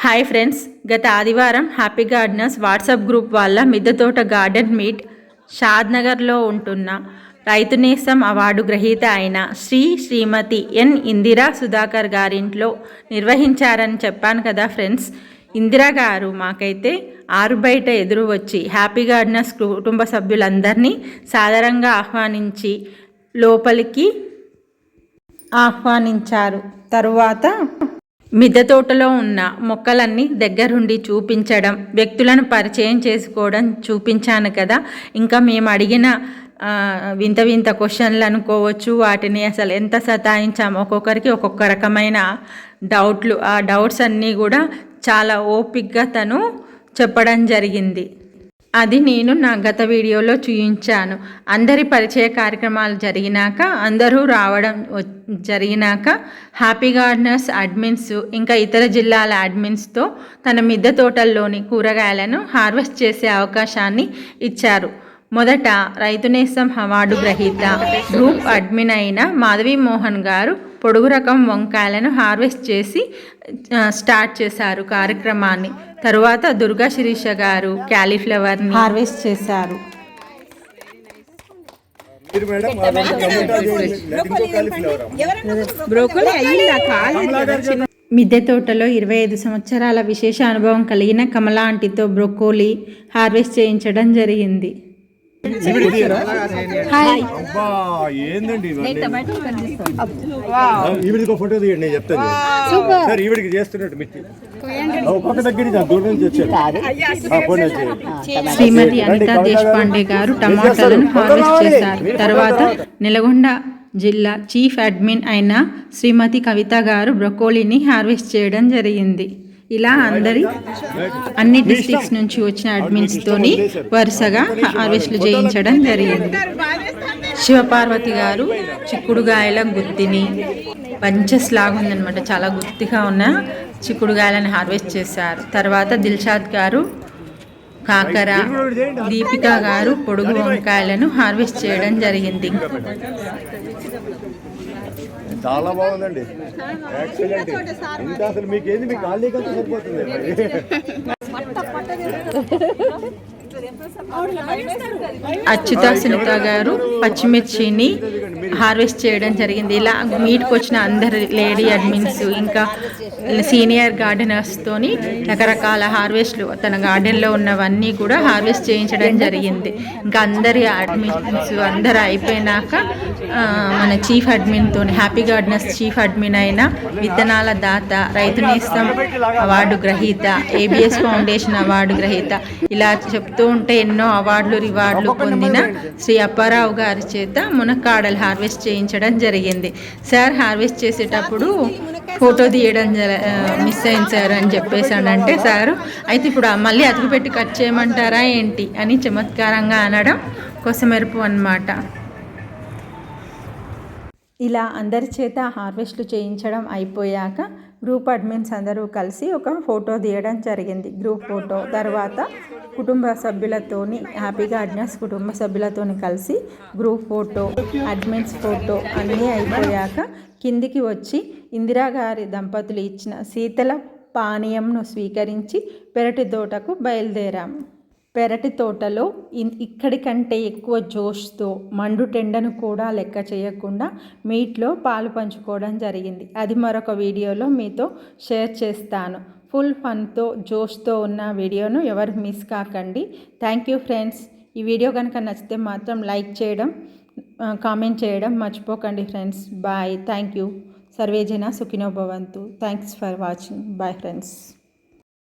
Hi friends గత ఆదివారం happy gardeners WhatsApp group వాళ్ళ మిద్దతోట గార్డెన్ మీట్ షాద్నగర్లో ఉంటున్న రైతునేసం అవార్డు గ్రహీత అయిన శ్రీ శ్రీమతి ఎన్ ఇందిరా సుధాకర్ గారింట్లో నిర్వహించారని చెప్పాను కదా ఫ్రెండ్స్. ఇందిరా గారు మాకైతే ఆరు బయట ఎదురు వచ్చి హ్యాపీ గార్డెనర్స్ కుటుంబ సభ్యులందరినీ సాధారణంగా ఆహ్వానించి లోపలికి ఆహ్వానించారు. తరువాత మిద్దె తోటలో ఉన్న మొక్కలన్నీ దగ్గరుండి చూపించడం వ్యక్తులను పరిచయం చేసుకోవడం చూపించాను కదా. ఇంకా మేము అడిగిన వింత వింత క్వశ్చన్లు అనుకోవచ్చు. వాటిని అసలు ఎంత సతాయించాము ఒక్కొక్కరికి ఒక్కొక్క రకమైన డౌట్లు. ఆ డౌట్స్ అన్నీ కూడా చాలా ఓపిక్గా తను చెప్పడం జరిగింది. అది నేను నా గత వీడియోలో చూయించాను. అందరి పరిచయ కార్యక్రమాలు జరిగినాక అందరూ రావడం జరిగినాక హ్యాపీ గార్డెనర్స్ అడ్మిన్స్ ఇంకా ఇతర జిల్లాల అడ్మిన్స్తో తన మిద్దె తోటల్లోని కూరగాయలను హార్వెస్ట్ చేసే అవకాశాన్ని ఇచ్చారు. మొదట రైతు నేస్తం అవార్డు గ్రహీత గ్రూప్ అడ్మిన్ అయిన మాధవి మోహన్ గారు పొడుగు రకం వంకాయలను హార్వెస్ట్ చేసి స్టార్ట్ చేశారు కార్యక్రమాన్ని. తరువాత దుర్గా శిరీష గారు క్యాలీఫ్లవర్ని హార్వెస్ట్ చేశారు. బ్రోకలీ అయ్యిందా? కాదు మిద్దె తోటలో ఇరవై ఐదు సంవత్సరాల విశేష అనుభవం కలిగిన కమలా ఆంటీతో బ్రొకోలీ హార్వెస్ట్ చేయించడం జరిగింది. ఏందండి ఇవన్నీ? ఈవిడికి ఫోటో తీయండి నేను చెప్తాను. సార్ ఈవిడికి చేస్తున్నట్టు మిర్చి. దగ్గర దూరం శ్రీమతి అనితా దేశపాండే గారు టమాటాలను హార్వెస్ట్ చేశారు. తర్వాత నెలగొండ జిల్లా చీఫ్ అడ్మిన్ అయిన శ్రీమతి కవిత గారు బ్రొకోలీని హార్వెస్ట్ చేయడం జరిగింది. ఇలా అందరి అన్ని డిస్ట్రిక్ట్స్ నుంచి వచ్చిన అడ్మిన్స్ తోని వరుసగా హార్వెస్ట్లు చేయించడం జరిగింది. శివపార్వతి గారు చిక్కుడుగాయల గుత్తిని బంచెస్ లాగా ఉందన్నమాట. చాలా గుత్తిగా ఉన్న చిక్కుడుగాయలను హార్వెస్ట్ చేశారు. తర్వాత దిల్షాద్ గారు కాకర దీపిక గారు పొడుగు వంకాయలను హార్వెస్ట్ చేయడం జరిగింది. చాలా బాగుందండి. ఎక్సలెంట్ ఇంకా అసలు మీకు ఏంది మీకు ఖాళీ సరిపోతుంది. అచ్యుత సునీత గారు పచ్చిమిర్చిని హార్వెస్ట్ చేయడం జరిగింది. ఇలా మీట్కి వచ్చిన అందరు లేడీ అడ్మిన్స్ ఇంకా సీనియర్ గార్డెనర్స్తోని రకరకాల హార్వెస్ట్లు తన గార్డెన్లో ఉన్నవన్నీ కూడా హార్వెస్ట్ చేయించడం జరిగింది. ఇంకా అందరి అడ్మిన్స్ అందరు అయిపోయినాక మన చీఫ్ అడ్మిన్తో హ్యాపీ గార్డెనర్స్ చీఫ్ అడ్మిన్ అయిన విత్తనాల దాత రైతు నేస్తం అవార్డు గ్రహీత ఏబిఎస్ ఫౌండేషన్ అవార్డు గ్రహీత ఇలా చెప్తూ ఉంటే ఎన్నో అవార్డులు రివార్డులు పొందిన శ్రీ అప్పారావు గారి చేత మునక్కాడలు హార్వెస్ట్ చేయించడం జరిగింది. సార్ హార్వెస్ట్ చేసేటప్పుడు ఫోటో తీయడం మిస్ అయింది సార్ అని చెప్పేసాడంటే సారు అయితే ఇప్పుడు మళ్ళీ అతుకు పెట్టి కట్ చేయమంటారా ఏంటి? అని చమత్కారంగా అనడం కొసమెరుపు అన్నమాట. ఇలా అందరి చేత హార్వెస్ట్లు చేయించడం అయిపోయాక గ్రూప్ అడ్మిన్స్ అందరూ కలిసి ఒక ఫోటో తీయడం జరిగింది. గ్రూప్ ఫోటో తర్వాత కుటుంబ సభ్యులతోని హ్యాపీగా అడ్మిన్స్ కుటుంబ సభ్యులతోని కలిసి గ్రూప్ ఫోటో అడ్మిన్స్ ఫోటో అన్నీ అయిపోయాక కిందికి వచ్చి ఇందిరా గారి దంపతులు ఇచ్చిన శీతల పానీయంను స్వీకరించి పెరటి తోటకు బయలుదేరాము. పెరటి తోటలో ఇన్- ఎక్కువ జోష్తో మండుటెండను కూడా లెక్క చేయకుండా మీట్లో పాలు పంచుకోవడం జరిగింది. అది మరొక వీడియోలో మీతో షేర్ చేస్తాను. ఫుల్ ఫన్తో జోష్తో ఉన్న వీడియోను ఎవరు మిస్ కాకండి. Thank you friends. ఈ వీడియో కనుక నచ్చితే మాత్రం లైక్ చేయడం కామెంట్ చేయడం మర్చిపోకండి ఫ్రెండ్స్. బాయ్. Thank you. సర్వేజన సుఖినో భవంతు. Thanks for watching. Bye friends.